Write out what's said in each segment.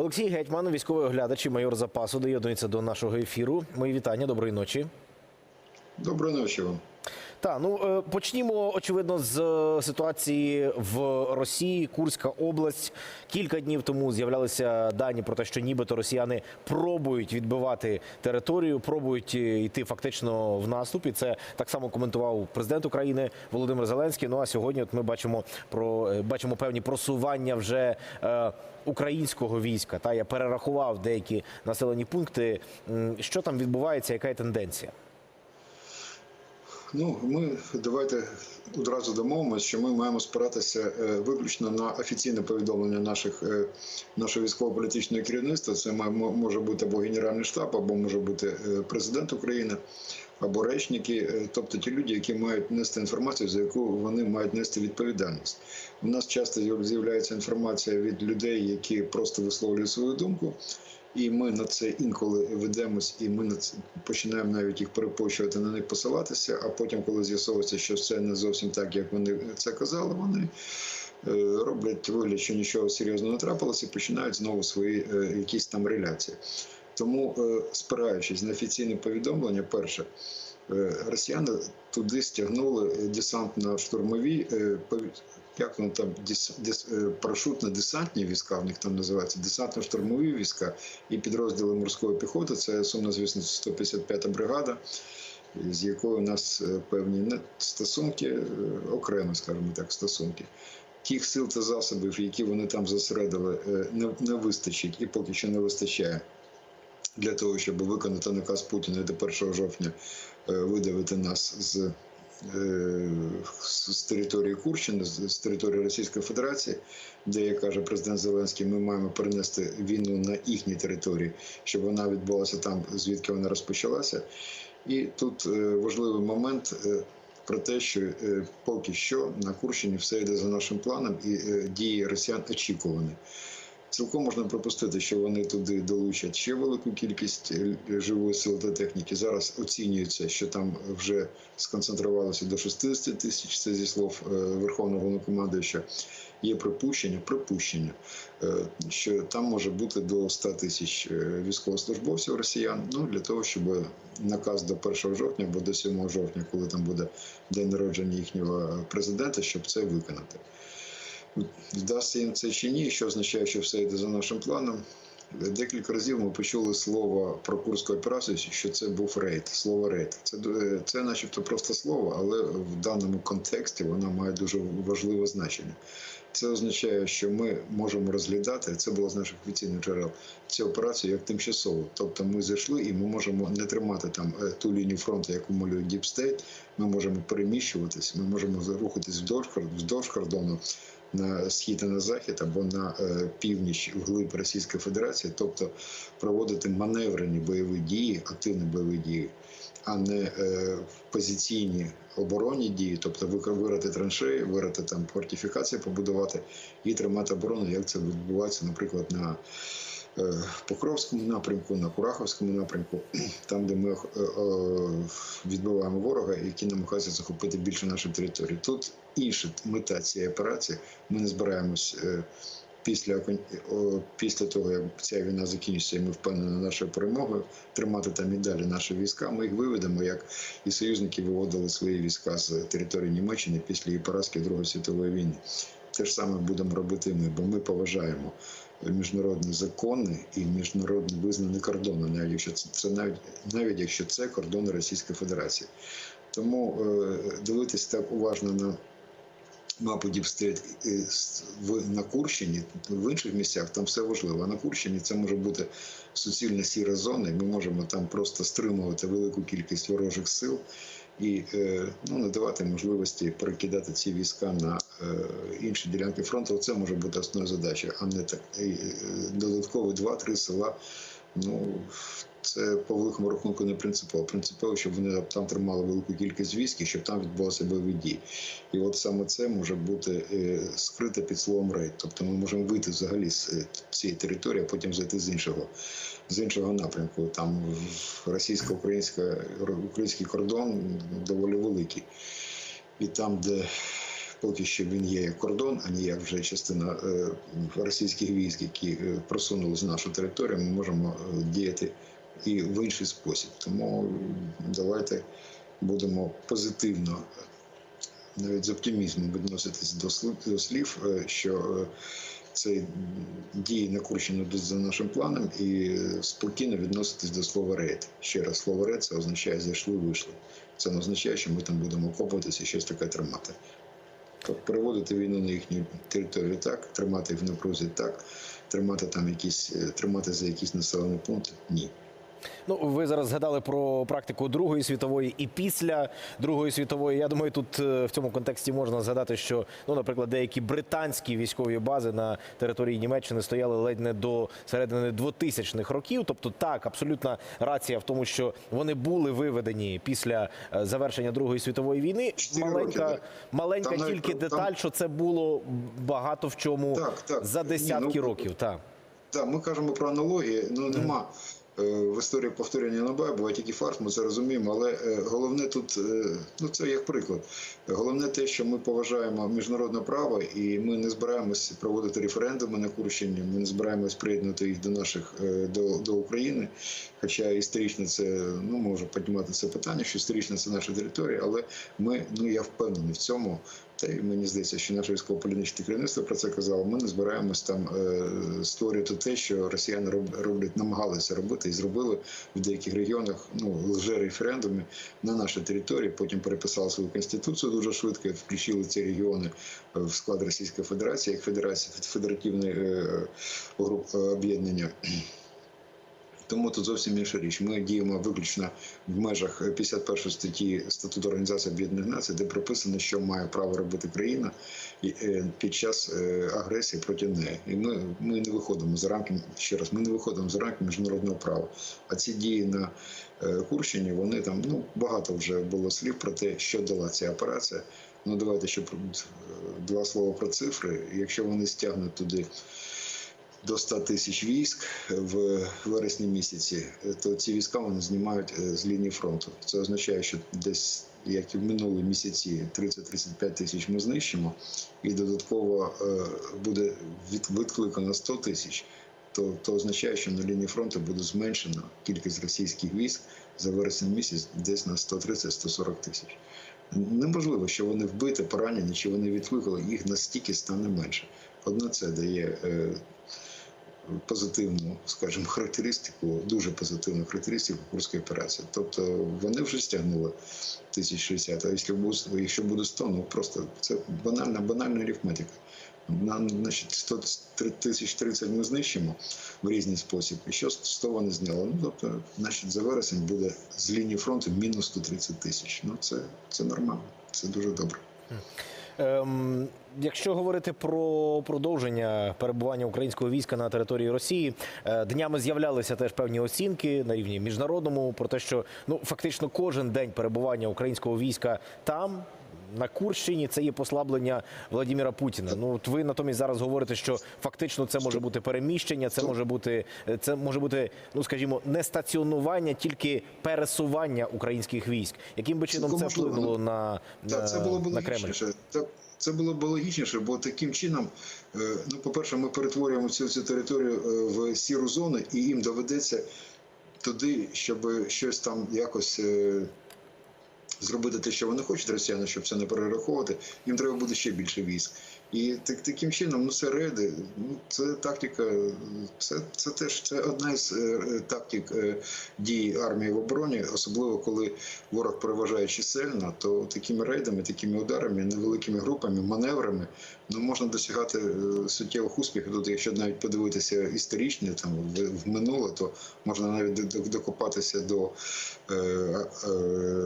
Олексій Гетьман, військовий оглядач і майор запасу, доєднується до нашого ефіру. Мої вітання, доброї ночі. Доброї ночі вам. Та ну е, почнімо очевидно з е, ситуації в Росії. Курська область кілька днів тому з'являлися дані про те, що нібито росіяни пробують відбивати територію, пробують е, йти фактично в наступ. І це так само коментував президент України Володимир Зеленський. Ну а сьогодні, от ми бачимо про бачимо певні просування вже. Е, Українського війська та я перерахував деякі населені пункти. Що там відбувається? Яка є тенденція? Ну, ми давайте одразу домовимося, що ми маємо спиратися е, виключно на офіційне повідомлення наших е, нашого військово-політичного керівництва. Це може бути або Генеральний штаб, або може бути е, президент України, або речники, тобто ті люди, які мають нести інформацію, за яку вони мають нести відповідальність. У нас часто з'являється інформація від людей, які просто висловлюють свою думку. І ми на це інколи ведемось, і ми на це починаємо навіть їх перепощувати, на них посилатися. А потім, коли з'ясовується, що це не зовсім так, як вони це казали, вони е, роблять вигляд, що нічого серйозного не трапилося, і починають знову свої е, якісь там реляції. Тому, е, спираючись на офіційне повідомлення, перше. Росіяни туди стягнули десантно-штурмові е, пові- як воно там е, парашутно-десантні війська, в них там називаються десантно-штурмові війська і підрозділи морської піхоти. Це сумно, звісно, 155-та бригада, з якою у нас е, певні не- стосунки, е, окремо, скажімо так, стосунки. Тих сил та засобів, які вони там зосередили, е, не, вистачить і поки що не вистачає для того, щоб виконати наказ Путіна до 1 жовтня видавити нас з з з території Курщини, з території Російської Федерації, де, як каже президент Зеленський, ми маємо перенести війну на їхній території, щоб вона відбулася там, звідки вона розпочалася. І тут е, важливий момент. е, Про те, що е, поки що на Курщині все йде за нашим планом, і е, дії росіян очікувані. Цілком можна припустити, що вони туди долучать ще велику кількість е, живої сили та техніки. Зараз оцінюється, що там вже сконцентрувалося до 60 тисяч. Це зі слов е, Верховного Головнокомандуюча. Є припущення, припущення, е, що там може бути до 100 тисяч військовослужбовців росіян. Ну для того, щоб наказ до 1 жовтня або до 7 жовтня, коли там буде день народження їхнього президента, щоб це виконати. Вдасться їм це чи ні, що означає, що все йде за нашим планом. Декілька разів ми почули слово про курську операцію, що це був рейд. Слово рейд. Це, е, це начебто просто слово, але в даному контексті воно має дуже важливе значення. Це означає, що ми можемо розглядати, це було з наших офіційних джерел, цю операцію як тимчасову. Тобто ми зайшли і ми можемо не тримати там е, ту лінію фронту, яку малює Діпстейт. Ми можемо переміщуватись, ми можемо рухатись вздовж, вздовж кордону на схід і на захід або на е, північ вглиб Російської Федерації, тобто проводити маневрені бойові дії, активні бойові дії, а не е, позиційні оборонні дії, тобто вирити траншеї, вирити там фортифікації, побудувати і тримати оборону, як це відбувається, наприклад, на е, Покровському напрямку, на Кураховському напрямку, там, де ми е, відбиваємо ворога, який намагається захопити більше нашої території. Тут інша мета цієї операції. Ми не збираємось після після того, як ця війна закінчиться, і ми впевнені нашою перемогою, тримати там і далі наші війська. Ми їх виведемо, як і союзники виводили свої війська з території Німеччини після її поразки Другої світової війни. Те ж саме будемо робити ми, бо ми поважаємо міжнародні закони і міжнародні визнані кордони, навіть якщо це, це навіть навіть якщо це кордони Російської Федерації. Тому е, дивитись так уважно на мапу Діпстейт в на Курщині, в інших місцях там все важливо. А на Курщині це може бути суцільна сіра зона, і ми можемо там просто стримувати велику кількість ворожих сил і е, ну, не давати можливості перекидати ці війська на е, інші ділянки фронту. Це може бути основною задачею, а не так е, додаткові два-три села. Ну це по великому рахунку не принципово. Принципово, щоб вони там тримали велику кількість військ щоб там відбулися бойові дії. І от саме це може бути е, скрите під словом рейд. Тобто ми можемо вийти взагалі з е, цієї території, а потім зайти з іншого з іншого напрямку. Там російсько-українська український кордон доволі великий. І там, де поки що він є як кордон, а не як вже частина е, російських військ, які просунули з нашу територію, ми можемо діяти і в інший спосіб. Тому давайте будемо позитивно, навіть з оптимізмом відноситись до слів, е, що е, це дії на Курщину за нашим планом, і спокійно відноситись до слова рейд. Ще раз, слово рейд це означає зайшли, вийшли. Це не означає, що ми там будемо окопуватися і щось таке тримати. Тобто переводити війну на їхню територію так, тримати їх в напрузі так, тримати там якісь, е, тримати за якісь населені пункти ні. Ну, ви зараз згадали про практику Другої світової і після Другої світової. Я думаю, тут е, в цьому контексті можна згадати, що, ну, наприклад, деякі британські військові бази на території Німеччини стояли ледь не до середини 2000-х років. Тобто, так, абсолютна рація в тому, що вони були виведені після е, завершення Другої світової війни. Маленька, роки, маленька Там тільки там- деталь, що це було багато в чому Так, так. за Ні, десятки ну, років. Так. Так, ми кажемо про аналогії. Ну нема е, в історії повторення на бай, буває тільки фарс, ми це розуміємо. Але е, головне тут, е, ну це як приклад. Головне те, що ми поважаємо міжнародне право, і ми не збираємось проводити референдуми на Курщині. Ми не збираємось приєднати їх до наших е, до, до України. Хоча історично це ну може піднімати це питання, що історично це наша територія, але ми ну я впевнений в цьому. Та й мені здається, що наше військово-політичне керівництво про це казало. Ми не збираємось там е, створювати те, що росіяни роб- роблять, намагалися робити і зробили в деяких регіонах. Ну лже-референдуми на нашій території. Потім переписали свою конституцію дуже швидко, включили ці регіони е, в склад Російської Федерації як Федерації федеративне е, об'єднання. Тому тут зовсім інша річ. Ми діємо виключно в межах 51 статті Статуту Організації Об'єднаних Націй, де прописано, що має право робити країна е, під час е, агресії проти неї. І ми, ми не виходимо за рамки, ще раз, ми не виходимо за рамки міжнародного права. А ці дії на е, Курщині, вони там ну багато вже було слів про те, що дала ця операція. Ну давайте ще два слова про цифри. Якщо вони стягнуть туди до 100 тисяч військ в вересні місяці, то ці війська вони знімають е, з лінії фронту. Це означає, що десь, як і в минулі місяці, 30-35 тисяч ми знищимо, і додатково е, буде відкликано 100 тисяч. То, то означає, що на лінії фронту буде зменшена кількість російських військ за вересень місяць десь на 130-140 тисяч. Неможливо, що вони вбиті, поранені, чи вони відкликали, їх настільки стане менше. Одне це дає е, позитивну, скажімо, характеристику, дуже позитивну характеристику курської операції. Тобто вони вже стягнули 1060, а якщо буде, якщо буде 100, ну просто це банальна, банальна арифметика. На, значить, 100 тисяч 30 ми знищимо в різний спосіб, і що 100 вони зняли. Ну, тобто, значить, за вересень буде з лінії фронту мінус 130 тисяч. Ну, це, це нормально, це дуже добре. Ем, якщо говорити про продовження перебування українського війська на території Росії, е, днями з'являлися теж певні оцінки на рівні міжнародному про те, що ну фактично кожен день перебування українського війська там. На Курщині це є послаблення Владимира Путіна. Ну от ви натомість зараз говорите, що фактично це може бути переміщення, це може бути це може бути, ну скажімо, не стаціонування, тільки пересування українських військ. Яким би чином це вплинуло на, на, це було б на Кремль? це було б логічніше, бо таким чином, е, ну, по-перше, ми перетворюємо цю, цю територію е, в сіру зону, і їм доведеться туди, щоб щось там якось. Зробити те, що вони хочуть, росіяни, щоб це не перераховувати, їм треба буде ще більше військ. І так, таким чином, ну це рейди, ну це тактика, це, це теж це одна із е, тактик е, дій армії в обороні, особливо коли ворог переважає чисельно, то такими рейдами, такими ударами, невеликими групами, маневрами ну, можна досягати е, суттєвих успіхів. Тут, якщо навіть подивитися історичні там в, в минуле, то можна навіть до- до- докопатися до е, е,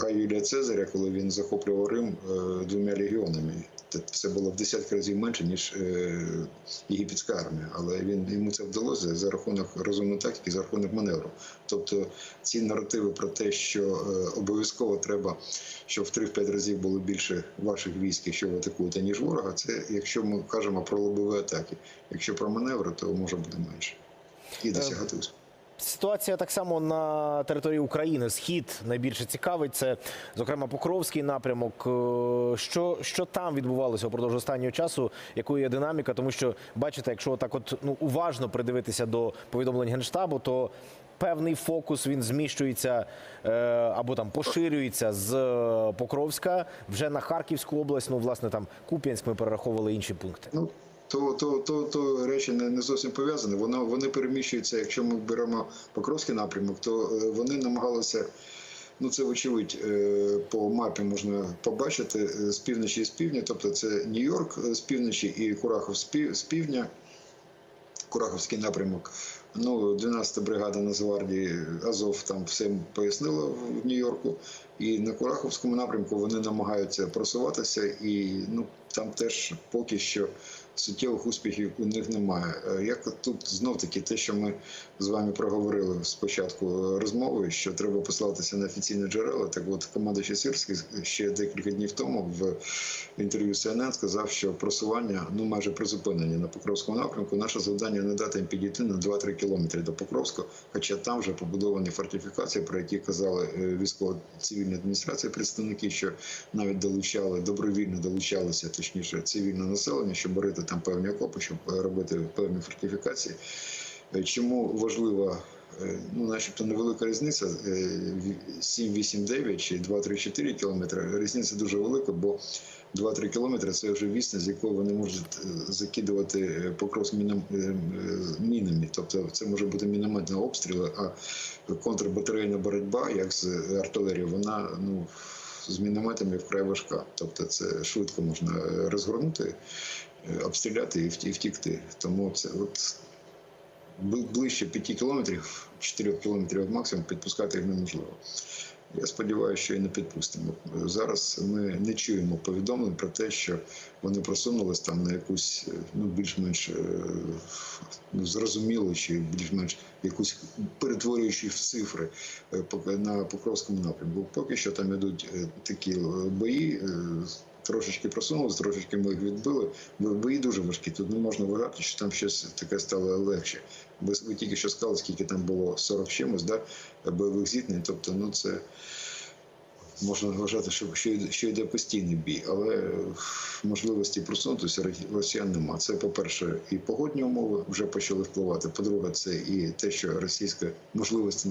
Гаю Юлія Цезаря, коли він захоплював Рим е, двома легіонами. Це було в десятки разів менше, ніж е, єгипетська армія. Але він йому це вдалося за рахунок розумної тактики, за рахунок маневру. Тобто ці наративи про те, що е, обов'язково треба, щоб в 3-5 разів було більше ваших військ, якщо ви атакуєте, ніж ворога, це якщо ми кажемо про лобові атаки. Якщо про маневри, то може бути менше. І досягати успіху. Ситуація так само на території України. Схід найбільше цікавить. Це, зокрема, Покровський напрямок. Е, Що, що там відбувалося упродовж останнього часу? Якою є динаміка? Тому що бачите, якщо так, от ну уважно придивитися до повідомлень генштабу, то певний фокус він зміщується е, або там поширюється з е, Покровська вже на Харківську область. Ну, власне, там Куп'янськ ми перераховували інші пункти. То, то, то, то речі не, не зовсім пов'язані. Воно вони переміщуються. Якщо ми беремо Покровський напрямок, то е, вони намагалися. Ну, це вочевидь е, по мапі можна побачити е, з півночі і з півдня. Тобто це Нью-Йорк з півночі і Курахов з півдня. Кураховський напрямок. Ну, 12-та бригада Нацгвардії Азов там все пояснила в Нью-Йорку. І на Кураховському напрямку вони намагаються просуватися, і ну там теж поки що суттєвих успіхів у них немає. Е, Як тут знов таки те, що ми з вами проговорили спочатку розмови, що треба послатися на офіційні джерела. Так от командуючий Сирський ще декілька днів тому в інтерв'ю CNN сказав, що просування ну майже призупинені на Покровському напрямку. Наше завдання не дати їм підійти на 2-3 кілометри до Покровського, хоча там вже побудовані фортифікації, про які казали е, військово-цивільні адміністрації, представники, що навіть долучали добровільно долучалися, точніше, цивільне населення, щоб борити там певні окопи, щоб е, робити певні фортифікації. Е, Чому важлива, е, ну, начебто невелика різниця е, 7, 8, 9 чи 2, 3, 4 кілометри. Різниця дуже велика, бо 2-3 кілометри це вже відстань, з якої вони можуть е, закидувати е, покрос е, мінами. Тобто це може бути мінометні обстріли, а контрбатарейна боротьба, як з артилерією, вона ну, з мінометами вкрай важка. Тобто це швидко можна розгорнути, обстріляти і втікти. Тому це от ближче 5 кілометрів, 4 кілометрів максимум підпускати їх неможливо. Я сподіваюся, що і не підпустимо. Зараз ми не чуємо повідомлень про те, що вони просунулись там на якусь е, ну більш-менш е, ну, зрозумілу чи більш-менш якусь перетворюючи в цифри е, на Покровському напрямку. Поки що там ідуть такі бої. Трошечки просунулися, трошечки ми їх відбили. Бо Бої дуже важкі. Тут не можна вважати, що там щось таке стало легше. Ви тільки що сказали, скільки там було 40 чимось, да, бойових зіткнень. Тобто, ну це можна вважати, що, що, йде- постійний бій, але е, можливості просунутися ро- росіян нема. Це, по-перше, і погодні умови вже почали впливати. По-друге, це і те, що російська можливості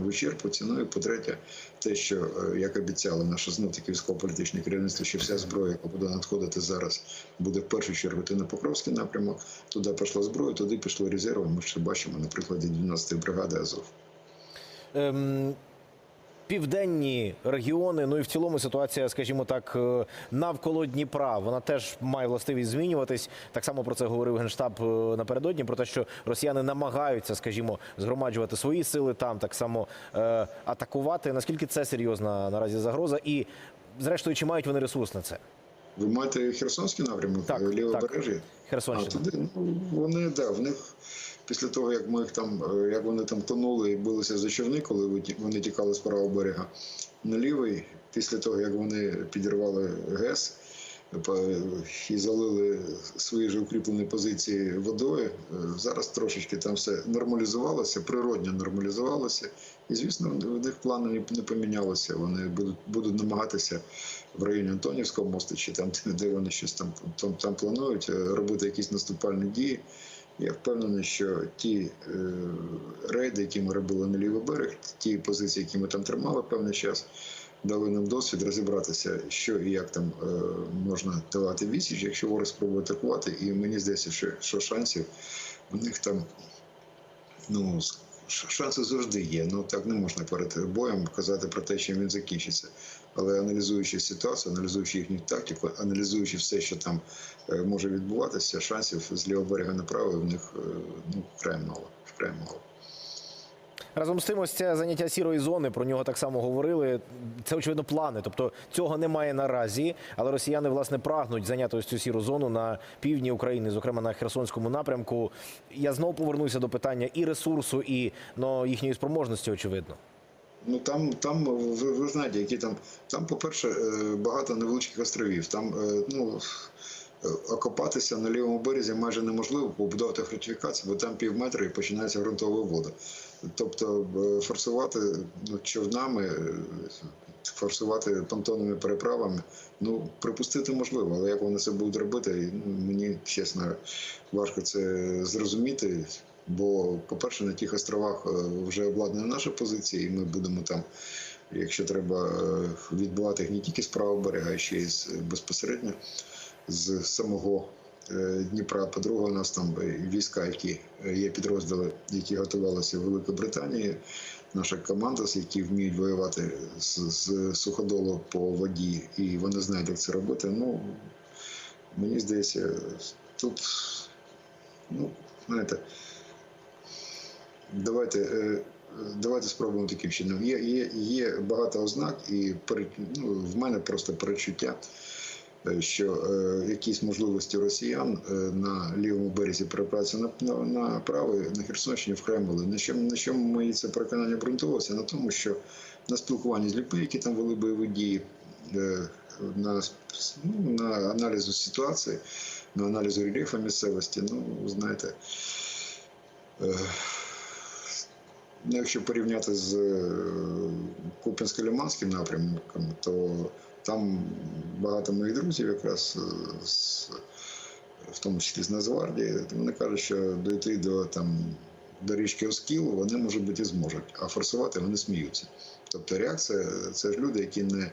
вичерпуються. Ну і по-третє, те, що е, як обіцяли наше знов таки військово-політичне керівництво, що вся зброя, яка буде надходити зараз, буде в першу чергу йти на Покровський напрямок. Туди пішла зброя, туди пішло резерви. Ми ще бачимо на прикладі 12-ї бригади Азов. Ем, південні регіони, ну і в цілому ситуація, скажімо так, е, навколо Дніпра, вона теж має властивість змінюватись. Так само про це говорив генштаб е, напередодні. Про те, що росіяни намагаються, скажімо, згромаджувати свої сили там, так само е, атакувати. Наскільки це серйозна наразі загроза? І зрештою, чи мають вони ресурс на це? Ви маєте Херсонський напрямок, Так, лівобережжя? А Херсонщина. туди ну, вони да, в них після того, як ми їх там, е, як вони там тонули і билися за човни, коли вони тікали з правого берега на лівий, після того, як вони підірвали ГЕС і залили свої ж укріплені позиції водою, е, зараз трошечки там все нормалізувалося, природньо нормалізувалося. І, звісно, в них плани не- помінялися. Вони будуть, будуть намагатися в районі Антонівського мосту, чи там, де вони щось там, там, там планують, е, робити якісь наступальні дії. Я впевнений, що ті е, рейди, які ми робили на лівий берег, ті позиції, які ми там тримали певний час, дали нам досвід розібратися, що і як там е, можна давати відсіч, якщо ворог спробує атакувати. І мені здається, що, що шансів у них там ну, шанси завжди є. Ну так не можна перед боєм казати про те, чим він закінчиться. Але аналізуючи ситуацію, аналізуючи їхню тактику, аналізуючи все, що там е, може відбуватися, шансів з лівого берега на правий в них е, ну, вкрай мало. Вкрай мало. Разом з тим, ось це заняття сірої зони. Про нього так само говорили. Це очевидно плани. Тобто цього немає наразі, але росіяни власне прагнуть зайняти ось цю сіру зону на півдні України, зокрема на Херсонському напрямку. Я знову повернуся до питання і ресурсу, і ну, їхньої спроможності, очевидно. Ну там, там ви, ви знаєте, які там. Там, по-перше, е, багато невеличких островів. Там, е, ну Е, Окопатися на лівому березі майже неможливо побудувати фортифікацію, бо там пів метра і починається ґрунтова вода. Тобто е, форсувати ну, човнами, е, форсувати понтонними переправами, ну припустити можливо, але як вони це будуть робити, ну, мені чесно важко це зрозуміти. Бо, по-перше, на тих островах е, вже обладнані наші позиції, і ми будемо там, якщо треба, відбивати їх не тільки з правого берега, а ще й з, безпосередньо з самого Дніпра. По-друге, у нас там е, війська, які е, є підрозділи, які готувалися в Великобританії. Наша команда, які вміють воювати з, з суходолу по воді, і вони знають, як це робити. Ну мені здається, тут, ну, знаєте, давайте. е, Давайте спробуємо таким чином. Є, є, є багато ознак, і ну, в мене просто перечуття, е, що е, якісь можливості росіян е, на лівому березі переправитися на, на, на правий, на Херсонщині вкрай мали. На чому, на чому мої це переконання ґрунтувалося? На тому, що на спілкуванні з людьми, які там вели бойові дії, е, на, ну, на аналізу ситуації, на аналізу рельєфу місцевості, ну, знаєте. Е, Ну, якщо порівняти з е, Куп'янсько-Лиманським напрямком, то там багато моїх друзів, якраз е, з, в тому числі з Нацгвардії, вони кажуть, що дойти до там, до річки Оскіл вони, може бути, і зможуть, а форсувати вони сміються. Тобто реакція це ж люди, які не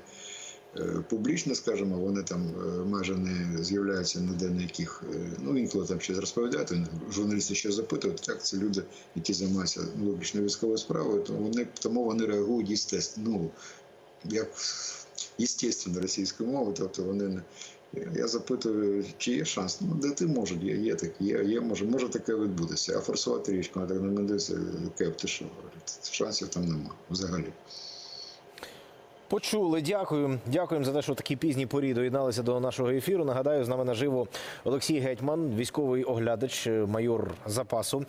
е, публічно, скажімо, вони там е, майже не з'являються ніде на яких, ну інколи там щось розповідають, журналісти ще запитують, так це люди, які займаються ну, виключно військовою справою, то вони тому вони реагують естественно, ну як естественно російською мовою, тобто вони не. Я запитую, чи є шанс? Ну, де ти можуть, є, є таке, є, є, може, може таке відбутися. А форсувати річку, а так не медується, кеп, ти що? Шансів там нема взагалі. Почули, дякую. Дякуємо за те, що в такій пізній порі доєдналися до нашого ефіру. Нагадаю, з нами наживо Олексій Гетьман, військовий оглядач, майор запасу.